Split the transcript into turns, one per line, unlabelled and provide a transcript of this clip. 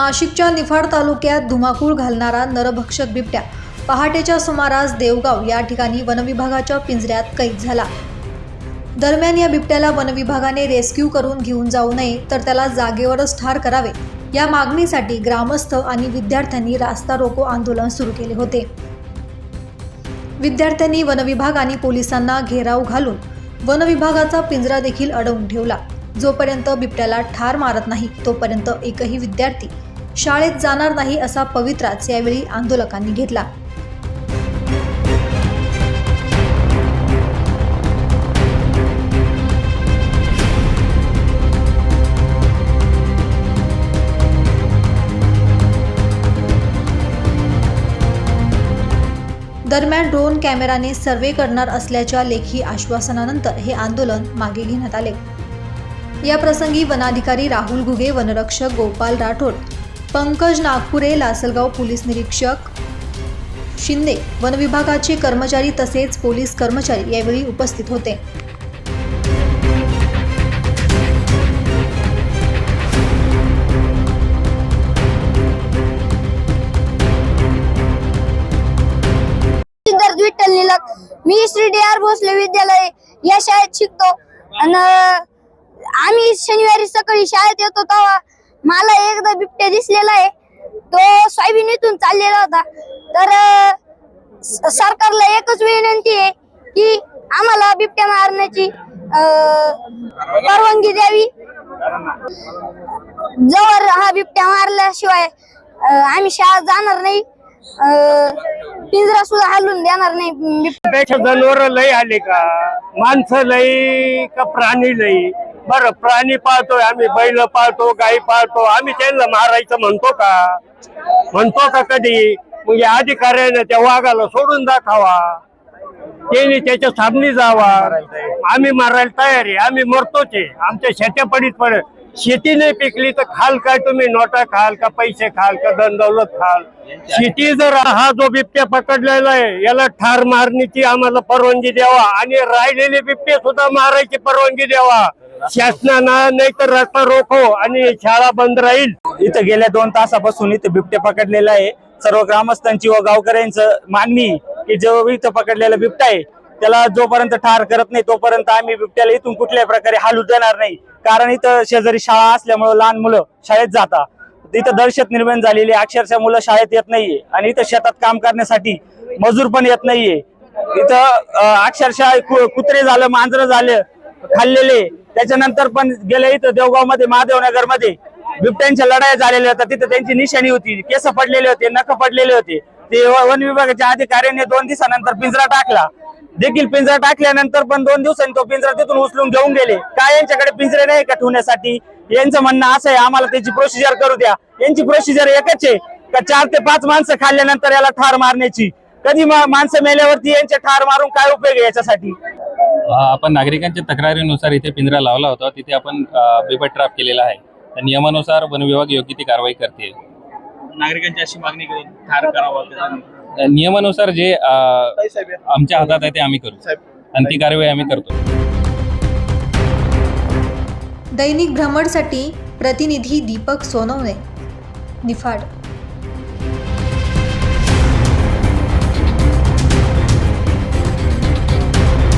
नाशिकच्या निफाड तालुक्यात धुमाकूळ घालणारा नरभक्षक बिबट्या पहाटेच्या सुमारास देवगाव या ठिकाणी वनविभागाच्या पिंजऱ्यात कैद झाला. दरम्यान या बिबट्याला वनविभागाने रेस्क्यू करून घेऊन जाऊ नये तर त्याला जागेवरच ठार करावे. या मागणीसाठी ग्रामस्थ आणि विद्यार्थ्यांनी रास्ता रोको आंदोलन सुरू केले होते. विद्यार्थ्यांनी वनविभाग आणि पोलिसांना घेराव घालून वनविभागाचा पिंजरा देखील अडवून ठेवला. जोपर्यंत बिबट्याला ठार मारत नाही तोपर्यंत एकही विद्यार्थी शाळेत जाणार नाही असा पवित्राच यावेळी आंदोलकांनी घेतला. दरम्यान ड्रोन कॅमेराने सर्वे करणार असल्याच्या लेखी आश्वासनानंतर हे आंदोलन मागे घेण्यात आले. या प्रसंगी वनाधिकारी राहुल घुगे वनरक्षक गोपाल राठोड पंकज नागपुरे लासलगाव पोलीस निरीक्षक. शिंदे वनविभागाचे कर्मचारी तसेच पोलीस कर्मचारी यावेळी उपस्थित होते.
विठ्ठल निलक मी श्री डी आर भोसले विद्यालय या शाळेत शिकतो. आणि आम्ही शनिवारी सकाळी शाळेत येतो तेव्हा मला एकदा बिबट्या दिसलेला आहे. तो सोयाबीन इथून चाललेला होता. तर सरकारला एकच विनंती आहे की आम्हाला बिबट्या मारण्याची अं, परवानगी द्यावी. जवळ हा बिबट्या मारल्याशिवाय आम्ही शाळा जाणार नाही पिंजरा सुद्धा हलून देणार नाही बिबट्या.
जनावर लई आले का? माणसं लई का प्राणी लई? बरं प्राणी पाळतोय आम्ही बैल पाळतो गाई पाळतो आम्ही त्यांना मारायचं म्हणतो का? म्हणतो का कधी? मग या अधिकाऱ्याने त्या वाघाला सोडून दाखवा. त्यांनी त्याच्या सामनी जावा. आम्ही मारायला तयार आहे आम्ही मरतोच आहे. आमच्या शेत्या पडीत पड शेती नाही पिकली तर खाल काय तुम्ही? नोटा खाल का पैसे खाल का धन दौलत खाल? शेती जर हा जो बिबट्या पकडलेला आहे याला ठार मारण्याची आम्हाला परवानगी द्यावा आणि राहिलेले बिबटे सुद्धा मारायची परवानगी द्यावा. शासनानं नाही तर रस्ता रोखो आणि शाळा बंद राहील.
इथं गेल्या दोन तासापासून इथं बिबटे पकडलेला आहे. सर्व ग्रामस्थांची व गावकऱ्यांचं मागणी की जो इथं पकडलेला बिबटा आहे त्याला जोपर्यंत ठार करत नाही तोपर्यंत आम्ही बिबट्याला इथून कुठल्याही प्रकारे हालू देणार नाही. कारण इथं शेजारी शाळा असल्यामुळे लहान मुलं शाळेत जातात. इथं दहशत निर्माण झालेली आहे. अक्षरशः मुलं शाळेत येत नाहीये आणि इथं शेतात काम करण्यासाठी मजूर पण येत नाहीये. इथं अक्षरशः कुत्रे झालं मांजरं झालं खाल्लेले त्याच्यानंतर पण गेले इथं देवगावमध्ये महादेवनगरमध्ये बिबट्यांच्या लढाया झालेल्या होत्या. तिथे त्यांची निशाणी होती. केस पडलेले होते नख पडलेले होते. ते वन विभागाच्या अधिकाऱ्याने दोन दिवसानंतर पिंजरा टाकला. देखील पिंजरा टाकल्यानंतर पण दोन दिवसांनी तो पिंजरा तिथून उचलून घेऊन गेले. काय यांच्याकडे पिंजरे नाही का ठेवण्यासाठी? यांचं म्हणणं असं आहे आम्हाला त्याची प्रोसिजर करू द्या. यांची प्रोसिजर एकच आहे का चार ते पाच माणसं खाल्ल्यानंतर याला ठार मारण्याची. कधी माणसं मेल्यावरती यांचे ठार मारून काय उपयोग आहे याच्यासाठी?
आपण नागरिकांच्या तक्रारीनुसार इथे पिंजरा लावला होता. तिथे आपण बिबट ट्रॅप केलेला आहे. त्या नियमानुसार वन विभाग योग्य ती कारवाई करते.
नागरिकांची अशी मागणी करून ठार करावा
नियमानुसार जे आमच्या हातात आहे ते आम्ही करू. आणि ती कारवाई आम्ही करतो.
दैनिक भ्रमणसाठी प्रतिनिधी दीपक सोनवणे. निफाड.